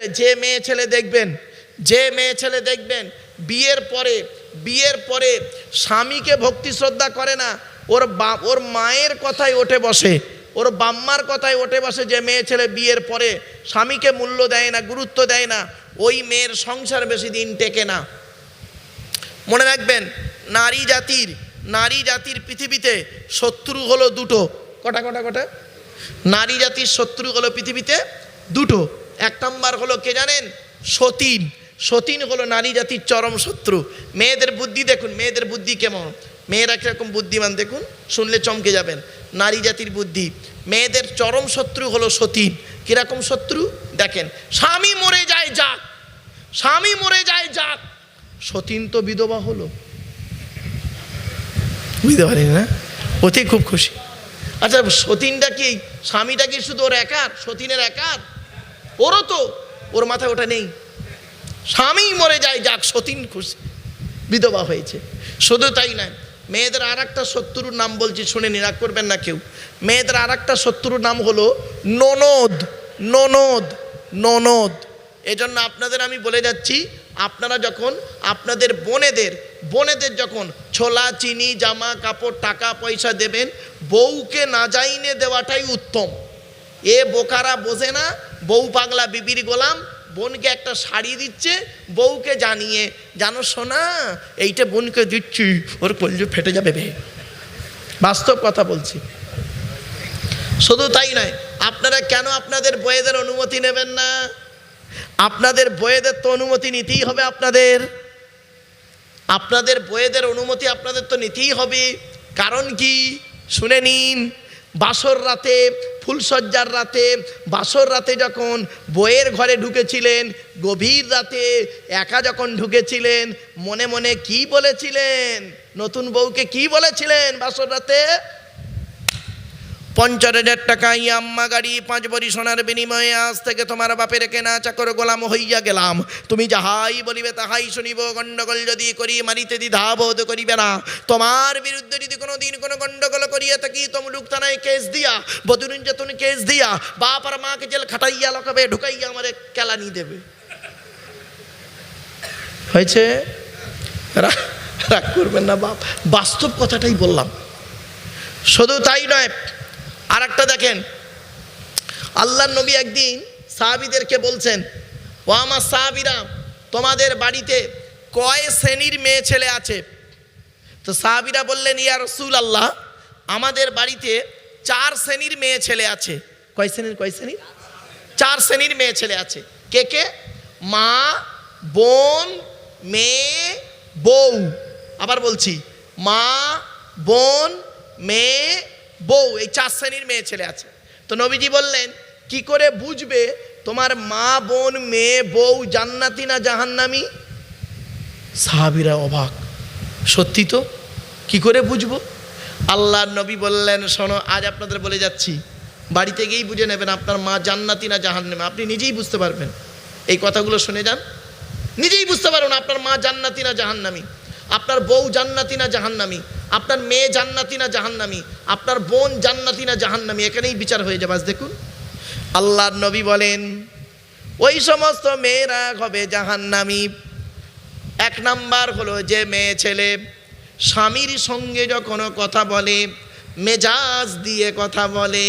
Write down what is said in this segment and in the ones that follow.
যে মেয়ে ছেলে দেখবেন, যে মেয়ে ছেলে দেখবেন, বিয়ের পরে বিয়ের পরে স্বামীকে ভক্তি শ্রদ্ধা করে না, ওর বা, ওর মায়ের কথায় ওঠে বসে, ওর বাম্মার কথায় ওঠে বসে যে মেয়ে ছেলে বিয়ের পরে স্বামীকে মূল্য দেয় না, গুরুত্ব দেয় না, ওই মেয়ের সংসার বেশি দিন টেকে না। মনে রাখবেন, নারী জাতির নারী জাতির পৃথিবীতে শত্রু হলো দুটো। কটা কটা কটা? নারী জাতির শত্রু হলো পৃথিবীতে দুটো। এক নম্বর হলো কে জানেন? সতীন। সতীন হলো নারী জাতির চরম শত্রু। মেয়েদের বুদ্ধি দেখুন, মেয়েদের বুদ্ধি কেমন? মেয়েরা কীরকম বুদ্ধিমান দেখুন, শুনলে চমকে যাবেন। নারী জাতির বুদ্ধি। মেয়েদের চরম শত্রু হলো সতীন। কীরকম শত্রু? দেখেন, স্বামী মরে যায়, যাক। স্বামী মরে যায়, যাক। সতীন তো বিধবা হলো। বুঝতে পারিনি না? ওতেই খুব খুশি। আচ্ছা সতীনটা কি, স্বামীটা কি শুধু ওর একার? সতীনের একার? ওরও তো, ওর মাথায় ওটা নেই। স্বামী মরে যায়, যাক, সতীন খুশি। বিধবা হয়েছে। শুধু তাই নয়, মেয়েদের আর একটা শত্রুর নাম বলছি, শুনে নিরাগ করবেন না কেউ। মেয়েদের আর একটা শত্রুর নাম হলো ননদ ননদ ননদ। এজন্য আপনাদের আমি বলে যাচ্ছি, আপনারা যখন আপনাদের বোনেদের বোনেদের যখন ছোলা, চিনি, জামা, কাপড়, টাকা, পয়সা দেবেন, বউকে না যাইনে দেওয়াটাই উত্তম। এ বোকারা বোঝে না, বউ পাগলা বিবির গোলাম, বোনকে একটা শাড়ি দিচ্ছে, বউকে জানিয়ে, জানো শোনা এইটা বোনকে দিচ্ছি, ওর কলজে ফেটে যাবে বে। বাস্তব কথা বলছি। শুধু তাই নয়, আপনারা কেন আপনাদের বইয়েদের অনুমতি নেবেন না? আপনাদের বইয়েদের তো অনুমতি নিতেই হবে আপনাদের। আপনাদের বইয়েদের অনুমতি আপনাদের তো নিতেই হবে। কারণ কি? শুনে নিন। বাসর রাতে ফুলসজ্জার রাতে, বাসর রাতে যখন বইয়ের ঘরে ঢুকেছিলেন, গভীর রাতে একা যখন ঢুকেছিলেন, মনে মনে কি বলেছিলেন? নতুন বউকে কি বলেছিলেন বাসর রাতে? পঞ্চাশ হাজার টাকা ইয়াম্মা গাড়ি, পাঁচ বড়ি সোনার বিনিময়ে আজ থেকে তোমার বাপের কেনা চাকর গোলাম হইয়া গেলাম। তুমি যাহাই বলিবে তাহাই শুনিব, গণ্ডগোল যদি করি মারিতে দ্বিধা বোধ করিবে না। তোমার বিরুদ্ধে যদি কোনো দিন কোনো গণ্ডগোল করিয়া থাকি, তমলুক থানায় কেস দিয়া বধু নির্যাতন কেস দিয়া, বাপ আর মাকে জেল খাটাইয়া লকাবে, ঢুকাইয়া আমারে কেলানি দেবে। হয়েছে? রাগ করবেন না বাপ। বাস্তব কথাটাই বললাম। শুধু তাই নয় আর একটা দেখেন। আল্লাহ নবী একদিন সাহাবিদেরকে বলছেন, ও আমার সাহাবিরা, তোমাদের বাড়িতে কয় শ্রেণির মেয়ে ছেলে আছে? তো সাহাবিরা বললেন, ইয়া রসুল আল্লাহ আমাদের বাড়িতে চার শ্রেণির মেয়ে ছেলে আছে। কয় শ্রেণির কয় শ্রেণির? চার শ্রেণির মেয়ে ছেলে আছে। কে কে? মা, বোন, মেয়ে, বউ। আবার বলছি, মা, বোন, মেয়ে বউ, এই চার শ্রেণির মেয়ে ছেলে আছে। তো নবীজি বললেন, কি করে বুঝবে তোমার মা, বোন, মেয়ে, বউ, জান্নাতি না জাহান্নামি? সাহাবিরা অবাক। সত্যি তো? কি করে বুঝব? আল্লাহ নবী বললেন, শোনো, আজ আপনাদের বলে যাচ্ছি, বাড়িতে গিয়েই বুঝে নেবেন আপনার মা জান্নাতি না জাহান্নামে। আপনি নিজেই বুঝতে পারবেন। এই কথাগুলো শুনে যান। নিজেই বুঝতে পারবেন আপনার মা জান্নাতি না জাহান্নামি। আপনার বউ জান্নাতি না জাহান্নামি? আপনার মেয়ে জান্নাতি না জাহান্নামি? আপনার বোন জান্নাতি না জাহান্নামি? এখানেই বিচার হয়ে যাবে আজ দেখুন। আল্লাহর নবী বলেন, ওই সমস্ত মেয়েরা হবে জাহান্নামি। এক নাম্বার হলো যে মেয়ে ছেলে, স্বামীর সঙ্গে যখন কথা বলে, মেজাজ দিয়ে কথা বলে।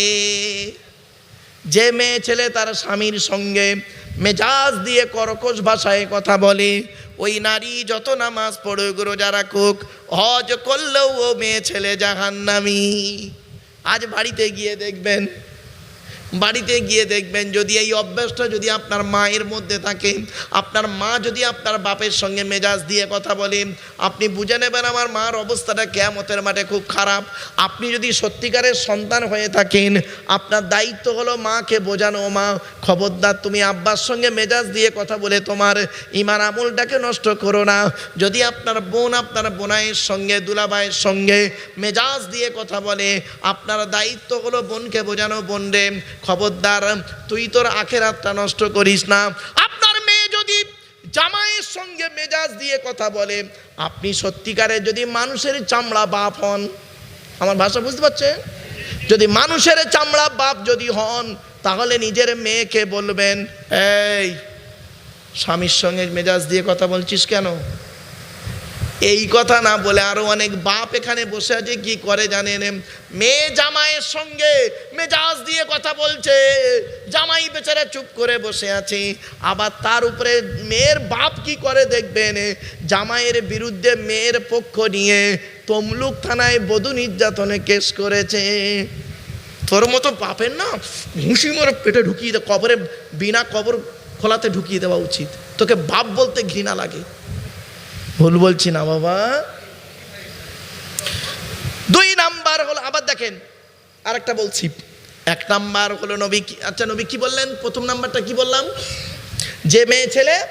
যে মেয়ে ছেলে তার স্বামীর সঙ্গে মেজাজ দিয়ে কর্কশ ভাষায় কথা বলে ওই নারী যত নামাজ পড়ুক রোজা রাখুক হজ করলেও ও মেয়ে ছেলে জাহান্নামি। আজ বাড়িতে গিয়ে দেখবেন বাড়িতে গিয়ে দেখবেন যদি এই অভ্যাসটা যদি আপনার মায়ের মধ্যে থাকে, আপনার মা যদি আপনার বাপের সঙ্গে মেজাজ দিয়ে কথা বলে, আপনি বুঝে নেবেন আমার মার অবস্থাটা কেমতের মাঠে খুব খারাপ। আপনি যদি সত্যিকারের সন্তান হয়ে থাকেন, আপনার দায়িত্ব হলো মাকে বোঝানো, মা, খবরদার, তুমি আব্বার সঙ্গে মেজাজ দিয়ে কথা বলে তোমার ইমান আমলটাকে নষ্ট করো না। যদি আপনার বোন আপনার বোনাইয়ের সঙ্গে, দুলাভাইয়ের সঙ্গে মেজাজ দিয়ে কথা বলে, আপনার দায়িত্ব হলো বোনকে বোঝানো, বোন রে খবরদার, তুই তোর আখের হাতটা নষ্ট করিস না। আপনার মেয়ে যদি জামাইয়ের সঙ্গে মেজাজ দিয়ে কথা বলে, আপনি সত্যিকারে যদি মানুষের চামড়া বাপ হন, আমার ভাষা বুঝতে পারছেন? যদি মানুষের চামড়া বাপ যদি হন, তাহলে নিজের মেয়েকে বলবেন, এই, স্বামীর সঙ্গে মেজাজ দিয়ে কথা বলছিস কেন? এই কথা না বলে আরও অনেক বাপ এখানে বসে আছে, কি করে জানেন? মেয়ে জামাইয়ের সঙ্গে মেজাজ দিয়ে কথা বলছে। জামাই বেচারা চুপ করে বসে আছে। আবার তার উপরে মেয়ের বাপ কি করে দেখবেন? জামাইয়ের বিরুদ্ধে মেয়ের পক্ষ নিয়ে তমলুক থানায় বধূ নির্যাতনে কেস করেছে। তোর মতো বাপের না, ঘুষি মরে পেটে ঢুকিয়ে কবরে বিনা কবর খোলাতে ঢুকিয়ে দেওয়া উচিত। তোকে বাপ বলতে ঘৃণা লাগে। ভুল বলছি না বাবা। দুই নাম্বার হলো, আবার দেখেন আর একটা বলছি। এক নাম্বার হলো নবী কি- আচ্ছা নবী কি বললেন? প্রথম নাম্বারটা কি বললাম? যে মেয়ে ছেলে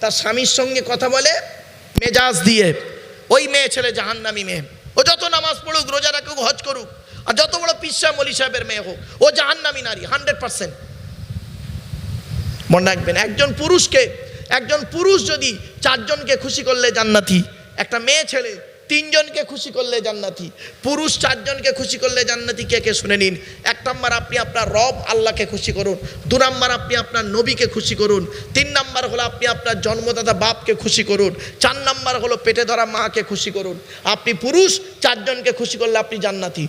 তার স্বামীর সঙ্গে কথা বলে মেজাজ দিয়ে, ওই মেয়ে ছেলে জাহান্নামী মেয়ে। ও যত নামাজ পড়ুক, রোজা রাখুক, হজ করুক, আর যত বড় পিসা মলি সাহেবের মেয়ে হোক, ও জাহান্নামী নারী হান্ড্রেড পার্সেন্ট মনে রাখবেন, একজন পুরুষকে একজন পুরুষ যদি চারজনকে খুশি করলে জান্নাতি, একটা মেয়ে ছেলে তিনজনকে খুশি করলে জান্নাতি, পুরুষ চারজনকে খুশি করলে জান্নাতি, কে কে শুনে নিন? এক নম্বর আপনি আপনার রব আল্লাহকে খুশি করুন, দু নম্বর আপনি আপনার নবীকে খুশি করুন, তিন নম্বর হলো আপনি আপনার জন্মদাতা বাপকে খুশি করুন, চার নম্বর হলো পেটে ধরা মাকে খুশি করুন। আপনি পুরুষ, চারজনকে খুশি করলে আপনি জান্নাতি।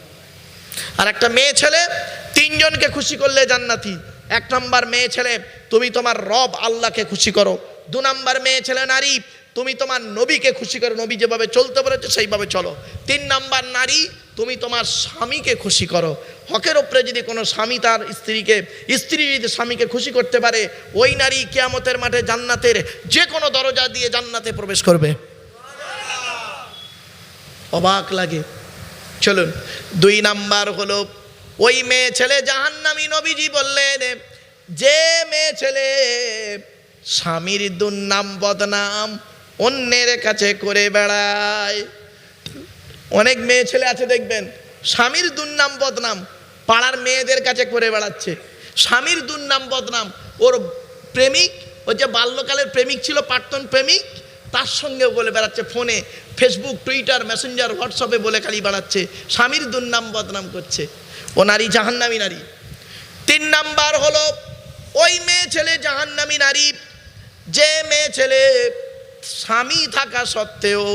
আর একটা মেয়ে ছেলে, তিনজনকে খুশি করলে জান্নাতি। এক নম্বর মেয়ে ছেলে, তুমি তোমার রব আল্লাহকে খুশি করো। দু নম্বর মেয়ে, ছেলে, নারী, তুমি তোমার নবীকে খুশি করো। নবী যেভাবে চলতে পেরেছে সেইভাবে চলো। তিন নম্বর নারী, তুমি তোমার স্বামীকে খুশি করো। হকের ওপরে যদি কোনো স্বামী তার স্ত্রীকে, স্ত্রী যদি স্বামীকে খুশি করতে পারে, ওই নারী কেয়ামতের মাঠে জান্নাতের যে কোনো দরজা দিয়ে জান্নাতে প্রবেশ করবে। অবাক লাগে। চলুন, দুই নাম্বার হলো, ওই মেয়ে ছেলে জাহান্নামী নবীজি বললেন, যে মেয়ে ছেলে স্বামীর দুর্নাম বদনাম অন্যের কাছে করে বেড়ায়। অনেক মেয়ে ছেলে আছে, দেখবেন, স্বামীর দুর্নাম বদনাম পাড়ার মেয়েদের কাছে করে বেড়াচ্ছে। স্বামীর দুর্নাম বদনাম, ওর প্রেমিক ওর যে বাল্যকালের প্রেমিক ছিল, প্রাক্তন প্রেমিক, তার সঙ্গে বলে বেড়াচ্ছে ফোনে ফেসবুক টুইটার মেসেঞ্জার হোয়াটসঅ্যাপে বলে খালি বেড়াচ্ছে। স্বামীর দুর্নাম বদনাম করছে। ও নারী জাহান্নামী নারী। তিন নাম্বার হলো, ওই মেয়ে ছেলে জাহান্নামী নারী মেয়ে ছেলে স্বামী থাকা সত্ত্বেও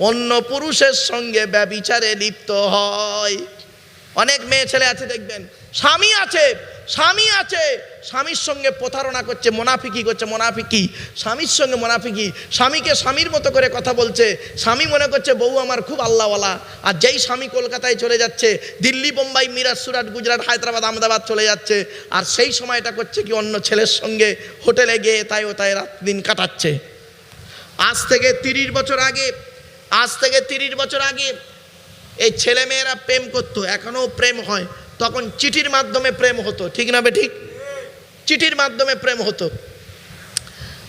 অন্য পুরুষের সঙ্গে ব্যবিচারে লিপ্ত হয়। অনেক মেয়ে ছেলে আছে, দেখবেন। স্বামী আছে স্বামী আছে। স্বামীর সঙ্গে প্রতারণা করছে, মোনাফিকি করছে, মোনাফিকি। স্বামীর সঙ্গে মোনাফিকি। স্বামীকে স্বামীর মতো করে কথা বলছে। স্বামী মনে করছে, বউ আমার খুব আল্লাহওয়ালা। আর যেই স্বামী কলকাতায় চলে যাচ্ছে, দিল্লি, বোম্বাই, মিরাজ, সুরাট, গুজরাট, হায়দ্রাবাদ, আহমেদাবাদ চলে যাচ্ছে। আর সেই সময়টা করছে কি, অন্য ছেলের সঙ্গে হোটেলে গিয়ে তাই ও তাই রাত দিন কাটাচ্ছে। আজ থেকে তিরিশ বছর আগে, আজ থেকে তিরিশ বছর আগে এই ছেলেমেয়েরা প্রেম করতো, এখনও প্রেম হয়। তখন চিঠির মাধ্যমে প্রেম হতো, ঠিক না বে ঠিক চিঠির মাধ্যমে প্রেম হতো।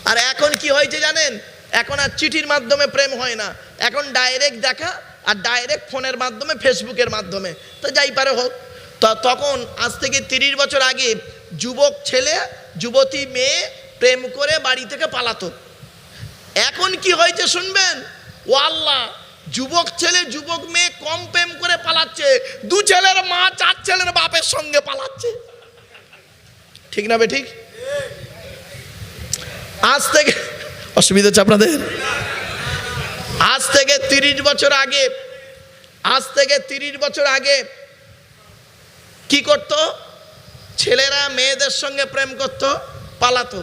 আর এখন কি হয়েছে জানেন? এখন আর চিঠির মাধ্যমে প্রেম হয় না। এখন ডাইরেক্ট দেখা আর ডাইরেক্ট ফোনের মাধ্যমে ফেসবুকের মাধ্যমে। তো যাই পারে হোক। তো তখন আজ থেকে তিরিশ বছর আগে যুবক ছেলে, যুবতী মেয়ে প্রেম করে বাড়ি থেকে পালাতো। এখন কি হয়েছে শুনবেন? ও আল্লাহ যুবক ছেলে, যুবক মেয়ে কম প্রেম করে পালাচ্ছে। দু ছেলের মা, চার ছেলের বাপের সঙ্গে পালাচ্ছে। ঠিক না বে ঠিক? আজ থেকে, অসুবিধা হচ্ছে আপনাদের? আজ থেকে তিরিশ বছর আগে, আজ থেকে তিরিশ বছর আগে কি করত? ছেলেরা মেয়েদের সঙ্গে প্রেম করত, পালাতো।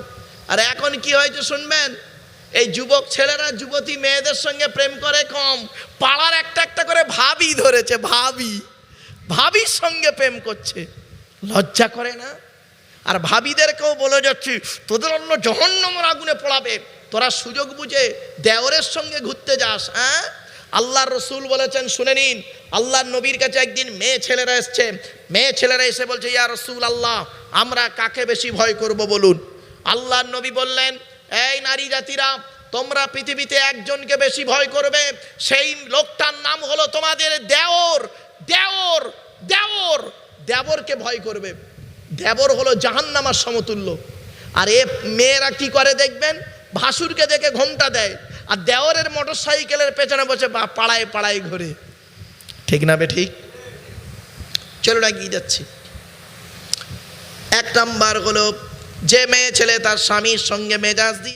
আর এখন কি হয়েছে শুনবেন? এই যুবক ছেলেরা, যুবতী মেয়েদের সঙ্গে প্রেম করে কম। পাড়ার একটা একটা করে ভাবি ধরেছে, ভাবি। ভাবির সঙ্গে প্রেম করছে। লজ্জা করে না? আর ভাবিদেরকেও বলে যাচ্ছি, তোদের অন্য জহন্নমর আগুনে পড়াবে। তোরা সুযোগ বুঝে দেওরের সঙ্গে ঘুরতে যাস হ্যাঁ? আল্লাহর রসুল বলেছেন, শুনে নিন, আল্লাহর নবীর কাছে একদিন মেয়ে ছেলেরা এসছে। মেয়ে ছেলেরা এসে বলছে, ইয়া রসুল আল্লাহ, আমরা কাকে বেশি ভয় করব বলুন? আল্লাহর নবী বললেন এই নারী জাতিরা, তোমরা পৃথিবীতে একজনকে বেশি ভয় করবে। সেই লোকটার নাম হলো তোমাদের দেওর দেওর দেওর। দেবরকে ভয় করবে। দেবর হলো জাহান্নামার সমতুল্য। আর এ মেয়েরা কি করে দেখবেন? ভাসুরকে দেখে ঘোমটা দেয়। আর দেওরের মোটর সাইকেলের পেছনে বসে পাড়ায় পাড়ায় ঘোরে। ঠিক না বে ঠিক চলো না গিয়ে যাচ্ছি। এক নাম্বার হলো যে মেয়ে ছেলে তার স্বামীর সঙ্গে মেজাজ দিয়ে